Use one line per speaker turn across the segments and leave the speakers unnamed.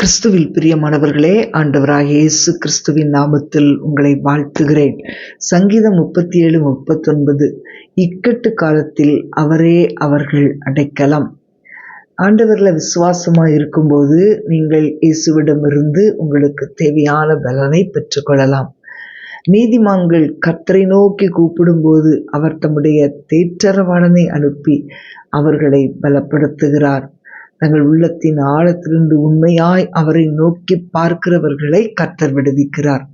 கிறிஸ்துவில் பிரியமானவர்களே ஆண்டவராக இயேசு கிறிஸ்துவின் நாமத்தில் உங்களை வாழ்த்துகிறேன். சங்கீதம் முப்பத்தி ஏழு முப்பத்தொன்பது. இக்கட்டு காலத்தில் அவரே அவர்கள் அடைக்கலாம். ஆண்டவரில் விசுவாசமாக இருக்கும்போது நீங்கள் இயேசுவிடமிருந்து உங்களுக்கு தேவையான பலனை பெற்றுக்கொள்ளலாம். நீதிமான்கள் கத்தரை நோக்கி கூப்பிடும்போது அவர் தம்முடைய தேற்றரவாளனை அனுப்பி அவர்களை பலப்படுத்துகிறார். தங்கள் உள்ளத்தின் ஆழத்திலிருந்து உண்மையாய் அவரை நோக்கி பார்க்கிறவர்களை கத்தர் விடுவிக்கிறார்.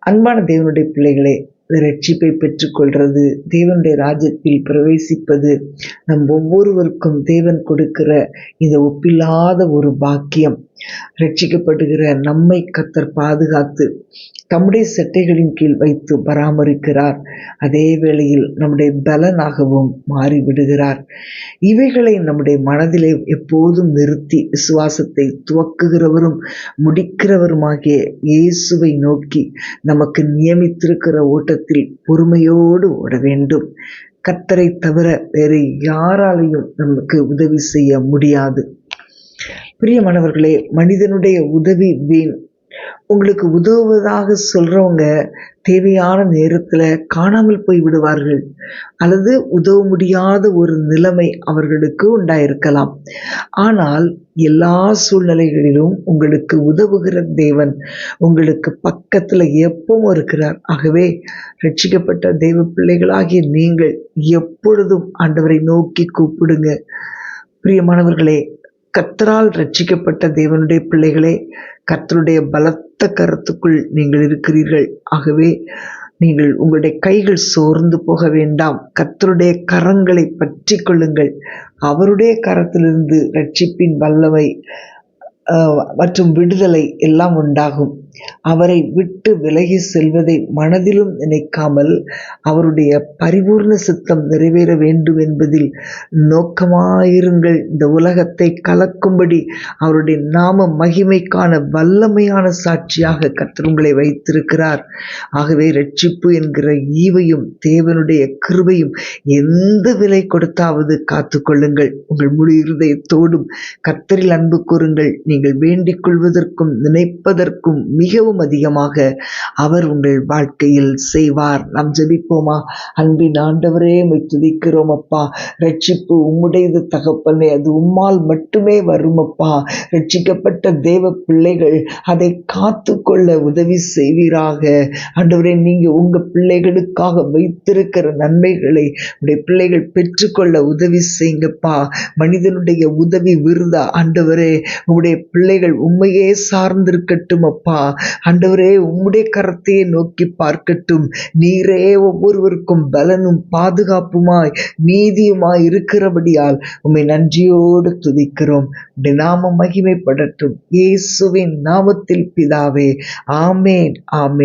அன்பான தேவனுடைய பிள்ளைகளே ரட்சிப்பை பெற்றுக்கொள்வது தேவனுடைய ராஜ்யத்தில் பிரவேசிப்பது நம் ஒவ்வொருவருக்கும் தேவன் கொடுக்கிற இந்த ஒப்பில்லாத ஒரு பாக்கியம். ரட்சிக்கப்படுகிற நம்மை கத்தர் பாதுகாத்து தம்முடைய செட்டைகளின் கீழ் வைத்து பராமரிக்கிறார். அதே வேளையில் நம்முடைய பலனாகவும் மாறிவிடுகிறார். இவைகளை நம்முடைய மனதிலே எப்போதும் நிறுத்தி விசுவாசத்தை துவக்குகிறவரும் முடிக்கிறவருமாகிய இயேசுவை நோக்கி நமக்கு நியமித்திருக்கிற ஓட்டத்தில் பொறுமையோடு ஓட வேண்டும். கத்தரை தவிர வேறு யாராலையும் நமக்கு உதவி செய்ய முடியாது. பிரியமானவர்களே மனிதனுடைய உதவி வீண். உங்களுக்கு உதவுவதாக சொல்கிறவங்க தேவையான நேரத்தில் காணாமல் போய் விடுவார்கள். அல்லது உதவ முடியாத ஒரு நிலைமை அவர்களுக்கு உண்டாயிருக்கலாம். ஆனால் எல்லா சூழ்நிலைகளிலும் உங்களுக்கு உதவுகிற தேவன் உங்களுக்கு பக்கத்தில் எப்பவும் இருக்கிறார். ஆகவே ரட்சிக்கப்பட்ட தெய்வ பிள்ளைகளாகிய நீங்கள் எப்பொழுதும் ஆண்டவரை நோக்கி கூப்பிடுங்க. பிரியமானவர்களே கத்தரால் ரட்சிக்கப்பட்ட தேவனுடைய பிள்ளைகளே கர்த்தருடைய பலத்த கருத்துக்குள் நீங்கள் இருக்கிறீர்கள். ஆகவே நீங்கள் உங்களுடைய கைகள் சோர்ந்து போக வேண்டாம். கத்தருடைய கரங்களை பற்றி கொள்ளுங்கள். அவருடைய கரத்திலிருந்து ரட்சிப்பின் வல்லமை மற்றும் விடுதலை எல்லாம் உண்டாகும். அவரை விட்டு விலகி செல்வதை மனதிலும் நினைக்காமல் அவருடைய பரிபூர்ண சித்தம் நிறைவேற வேண்டும் என்பதில் நோக்கமாயிருங்கள். இந்த உலகத்தை கலக்கும்படி அவருடைய நாம மகிமைக்கான வல்லமையான சாட்சியாக கத்திரங்களை வைத்திருக்கிறார். ஆகவே ரட்சிப்பு என்கிற ஈவையும் தேவனுடைய கிருபையும் எந்த விலை கொடுத்தாவது காத்து கொள்ளுங்கள் உங்கள் முழு இருதயத்தோடும் கத்தரில் அன்பு கூறுங்கள். நீங்கள் வேண்டிக் கொள்வதற்கும் நினைப்பதற்கும் மிகவும் அதிகமாக அவர் உங்கள் வாழ்க்கையில் செய்வார். நாம் ஜெபிப்போமா? அன்பின் ஆண்டவரே துதிக்கிறோம் அப்பா. ரட்சிப்பு உம்முடையது தகப்பனே. அது உம்மால் மட்டுமே வரும் அப்பா. ரட்சிக்கப்பட்ட தேவ பிள்ளைகள் அதை காத்து கொள்ள உதவி செய்வீராக. ஆண்டவரே நீங்க உங்க பிள்ளைகளுக்காக வைத்திருக்கிற நன்மைகளை உடைய பிள்ளைகள் பெற்றுக்கொள்ள உதவி செய்யுங்கப்பா. மனிதனுடைய உதவி விருதா? ஆண்டவரே உங்களுடைய பிள்ளைகள் உண்மையே சார்ந்திருக்கட்டும் அப்பா. ஆண்டவரே உம்முடைய கரத்தையே நோக்கி பார்க்கட்டும். நீரே ஒவ்வொருவருக்கும் பலனும் பாதுகாப்புமாய் நீதியுமாய் இருக்கிறபடியால் உம்மை நன்றியோடு துதிக்கிறோம். நாம மகிமைப்படட்டும். இயேசுவின் நாமத்தில் பிதாவே ஆமேன் ஆமேன்.